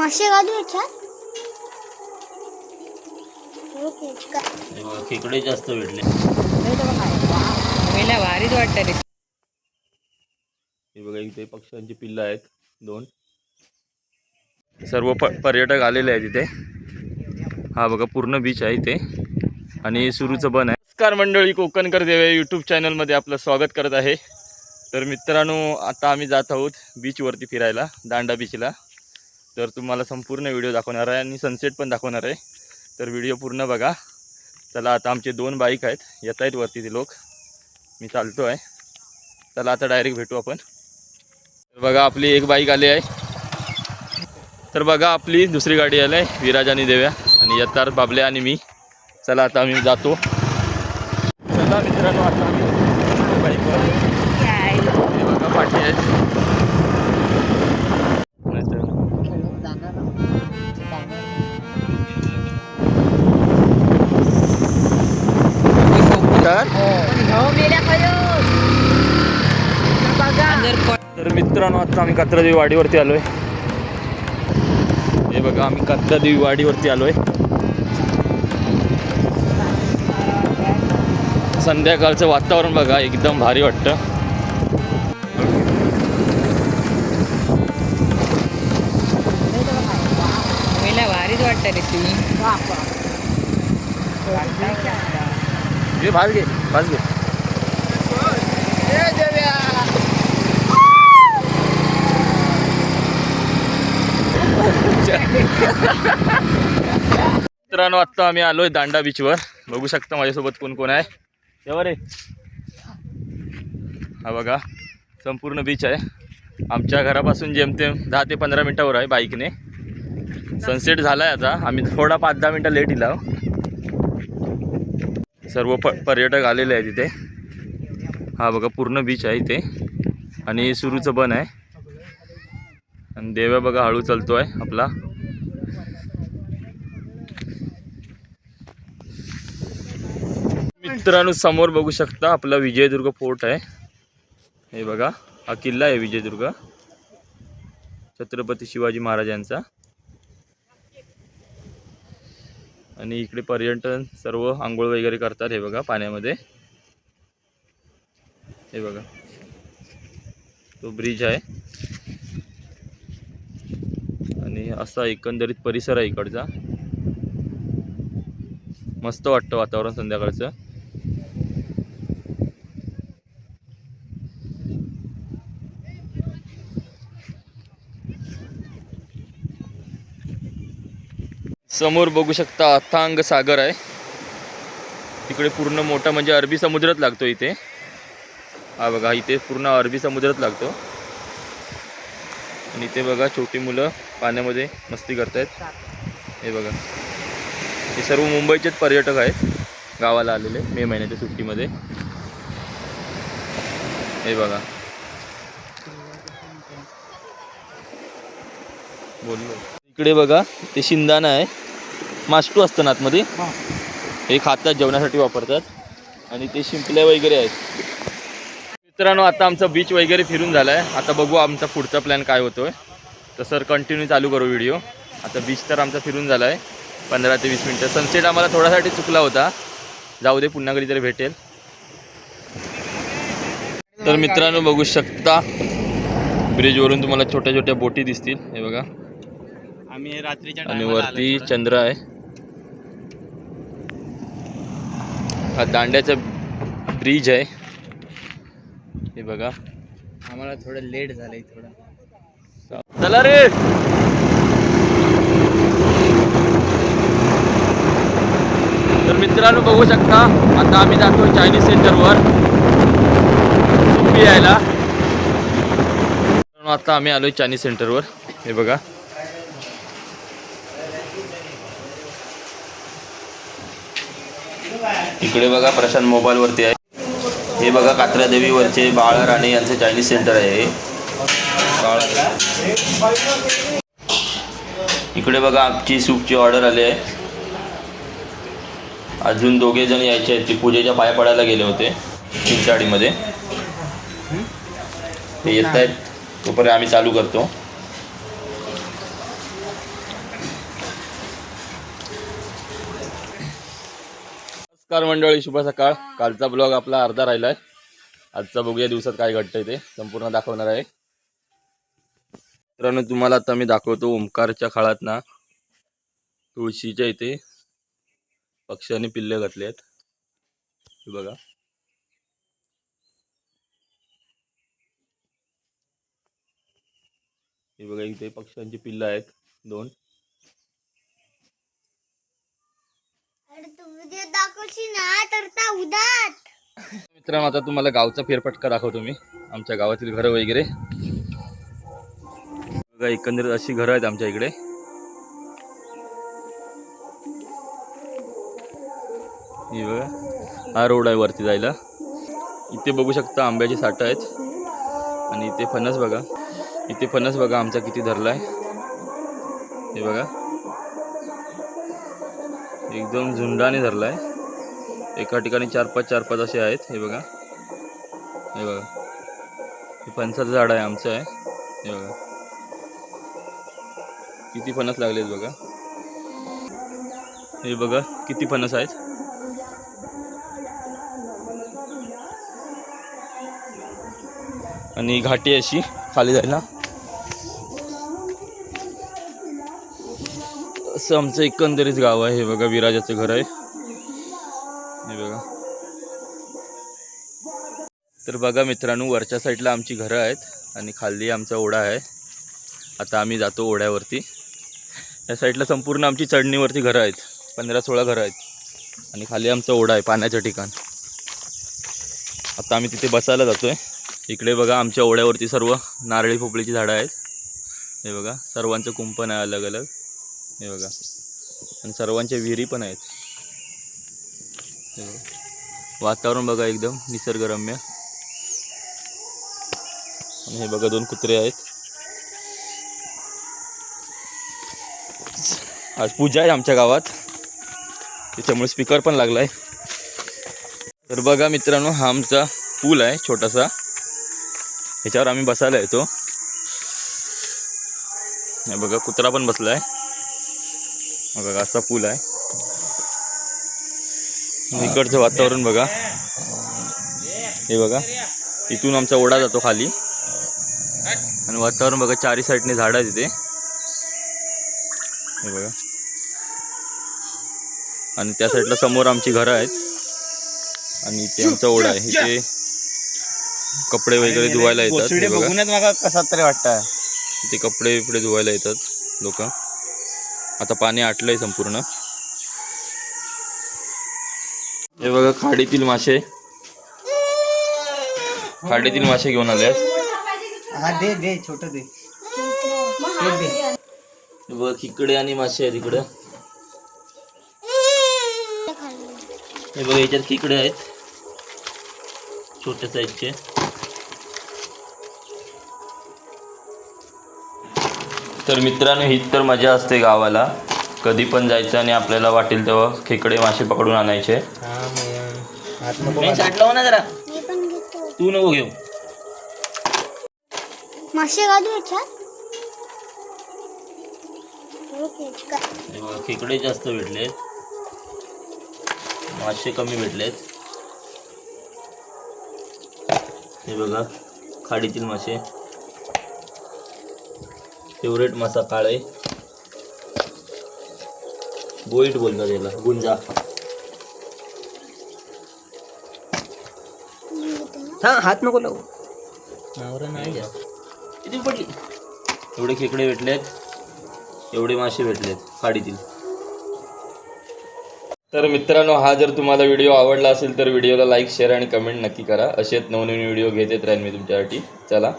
मासे घालू याच्यात? खेकडे जास्त भेटले भारीच वाटतं रे हे बघा इथे पक्ष्यांची पिल्लं आहेत दोन. सर्व प पर्यटक आलेले आहेत इथे. हा बघा पूर्ण बीच आहे इथे. आणि सुरूचं बन आहे. नमस्कार मंडळी कोकणकर देवे यूट्यूब चॅनलमध्ये आपलं स्वागत करत आहे. तर मित्रांनो आता आम्ही जात आहोत बीचवरती फिरायला दांडा बीचला तर तुम्हाला संपूर्ण व्हिडिओ दाखवणार आहे आणि सनसेट पण दाखवणार आहे. तर व्हिडिओ पूर्ण बघा. चला आता आमचे दोन बाईक आहेत. येत आहेत वरती ते लोक. मी चालतो आहे चला आता डायरेक्ट भेटू आपण. तर बघा आपली एक बाईक आली आहे. तर बघा आपली दुसरी गाडी आली आहे विराज आणि देव्या आणि यत्तार बाबले आणि मी. चला आता आम्ही जातो. चला मित्रांनो आता आम्ही बाईकवर बघा पाठी आहेत. तर तर मित्रांनो आता आम्ही कात्रादेवी वाडीवरती आलोय. हे बघा आम्ही कात्रादेवी वाडीवरती आलोय. संध्याकाळचं वातावरण बघा एकदम भारी वाटतं. वाटतं रे ती. घे भास घे भास घे मित्रांनो आत्ता आम्ही आलोय दांडा बीचवर बघू शकता माझ्यासोबत कोण कोण आहे. तेव्हा रे हा बघा संपूर्ण बीच आहे. आमच्या घरापासून जेमतेम दहा ते पंधरा मिनटावर आहे बाईकने. सनसेट झाला आहे आता. आम्ही थोडा पाच दहा मिनटं लेट इला सर्व प पर्यटक आलेले आहेत इथे. हा बघा पूर्ण बीच आहे इथे. आणि सुरूचं बन आहे. आणि देव्या बघा हळू चालतो आहे आपला. मित्रांनो समोर बघू शकता आपला विजयदुर्ग फोर्ट आहे. हे बघा हा किल्ला आहे विजयदुर्ग. छत्रपती शिवाजी महाराजांचा. आणि इकडे पर्यटन सर्व आंघोळ वगैरे करतात हे बघा पाण्यामध्ये. हे बघा. तो ब्रिज आहे. असा एकंदरीत परिसर आहे इकडचा. मस्त वाटतं वातावरण संध्याकाळचं. समोर बघू शकता अथांग सागर आहे. तिकडे पूर्ण मोठा म्हणजे अरबी समुद्रात लागतो इथे. हा बघा इथे पूर्ण अरबी समुद्रात लागतो. आणि इथे बघा छोटी मुलं पाण्यामध्ये मस्ती करतायत. हे बघा. हे सर्व मुंबईचेच पर्यटक आहेत. गावाला आलेले मे महिन्याच्या सुट्टीमध्ये. हे बघा. बोललो. इकडे बघा ते शिंदाणा आहे. मास्टू असतं ना आतमध्ये हे खातात जेवणासाठी वापरतात. आणि ते शिंपल्या वगैरे आहेत. मित्रांनो आता आमचा बीच वगैरे फिरून झाला आहे आता बघू आमचा पुढचा प्लॅन काय होतोय. तर सर कंटिन्यू चालू करू व्हिडिओ आता बीच तर आमचा फिरून झाला आहे पंधरा ते वीस मिनटं. सनसेट आम्हाला थोडासाठी चुकला होता. जाऊ दे पुन्हा कधीतरी भेटेल. तर मित्रांनो बघू शकता ब्रिजवरून तुम्हाला छोट्या छोट्या बोटी दिसतील. हे बघा. आम्ही रात्रीच्या आणि वरती चंद्र आहे. हा दांड्याचा ब्रिज आहे. हे बघा. आम्हाला थोडं लेट झालंय थोडं. चला रे. तर मित्रांनो बघू शकता आता आम्ही जातो चायनीज सेंटरवर सुपी यायला. आता आम्ही आलोय चायनीज सेंटरवर हे बघा. इकडे बघा प्रशांत मोबाईलवरती आहे. हे बघा कात्रा देवीवरचे बाळ राणे यांचं चायनीज सेंटर आहे हे. बाळ इकडे बघा आमची सूपची ऑर्डर आली आहे. अजून दोघे जण यायचे आहेत. ते पूजेच्या पाया पडायला गेले होते चिंचाडीमध्ये ते येत आहेत तोपर्यंत आम्ही चालू करतो. नमस्कार मंडळी शुभ सकाळ. कालचा ब्लॉग आपला अर्धा राहिला आहे आजचा बघूया दिवसात काय घडतंय ते. संपूर्ण दाखवणार आहे. मित्रांनो तुम्हाला आता मी दाखवतो ओंकारच्या काळात ना तुळशीच्या इथे पक्ष्यांनी पिल्ले घातले आहेत. हे बघा. हे बघा इथे पक्ष्यांची पिल्लं आहेत दोन अरे तू व्हिडिओ दाखवशील ना तर त्या उदात मित्रांनो आता तुम्हाला गावचा फेरफटका दाखवतो मी. आमच्या गावातील घरं वगैरे. बघा एकंदरीत अशी घरं आहेत आमच्या इकडे. ही बघा हा रोड आहे वरती जायला. इथे बघू शकता आंब्याची साठं आहेत. आणि इथे फणस बघा. इथे फणस बघा आमचा किती धरला आहे हे बघा. एकदम झुंडाने धरला आहे एका ठिकाणी चार पाच चार पाच असे आहेत हे बघा. हे बघा. हे फणसाचं झाड आहे आमचं आहे. हे बघा. किती फणस लागलेत बघा. हे बघा किती फणस आहेत. आणि घाटी अशी खाली जायला. असं आमचं एकंदरीत गाव आहे. हे बघा विराजाचं घर आहे. हे बघा. तर बघा मित्रांनो वरच्या साईडला आमची घरं आहेत आणि खाली आमचा ओढा आहे. आता आम्ही जातो ओढ्यावरती. या साईडला संपूर्ण आमची चढणीवरती घरं आहेत. पंधरा सोळा घरं आहेत. आणि खाली आमचा ओढा आहे पाण्याचं ठिकाण. आता आम्ही तिथे बसायला जातो आहे इकडे बघा आमच्या ओढ्यावरती सर्व नारळी खोपळीची झाडं आहेत. हे बघा सर्वांचं कुंपण आहे अलग अलग हे बघा. आणि सर्वांच्या विहिरी पण आहेत. हे बघा. वातावरण बघा एकदम निसर्गरम्य. आणि हे बघा दोन कुत्रे आहेत. आज पूजा आहे आमच्या गावात. त्याच्यामुळे स्पीकर पण लागलाय. तर बघा मित्रांनो हा आमचा पूल आहे छोटासा. ह्याच्यावर आम्ही बसायला येतो. हे बघा कुत्रा पण बसलाय. आहे बघा असा पूल आहे. इकडचं वातावरण बघा. हे बघा इथून आमचा ओढा जातो खाली. आणि वातावरण बघा चारी साईडने झाड आहे तिथे हे बघा. आणि त्या साईडला समोर आमची घरं आहेत. आणि इथे आमचा ओढा आहे. इथे कपडे वगैरे धुवायला येतात. बघा. बघूनच मला कसा तरी वाटतं इथे कपडे बिपडे धुवायला येतात लोक. आता पाणी आटलंय संपूर्ण. हे बघा खाडीतील मासे. खाडीतील मासे घेऊन आले हा दे दे छोट दे. बघा खेकडे आणि मासे आहेत इकडं. हे बघा याच्यात खेकडे आहेत. छोट्या साईजचे तर मित्रांनो हीच तर मजा असते गावाला. कधी पण जायचं आणि आपल्याला वाटेल तेव्हा खेकडे मासे पकडून आणायचे. हा ना जरा. तू नको घेऊ. मासे घालू याच्यात? हे खेकडे जास्त भेटलेत. मासे कमी भेटलेत. हे बघा खाडीतील मासे. फेवरेट मासा काळे बोईट बोलतात याला गुंजा. मी घेते ना. हा हात नको लावू. नवरा नाही. किती पडली? एवढे खेकडे भेटलेत एवढे मासे भेटलेत खाडीतील तर मित्रांनो हा जर तुम्हाला व्हिडिओ आवडला असेल तर व्हिडिओला लाईक शेअर आणि कमेंट नक्की करा. असेच नवनवीन व्हिडिओ घेत राहील मी तुमच्यासाठी. चला.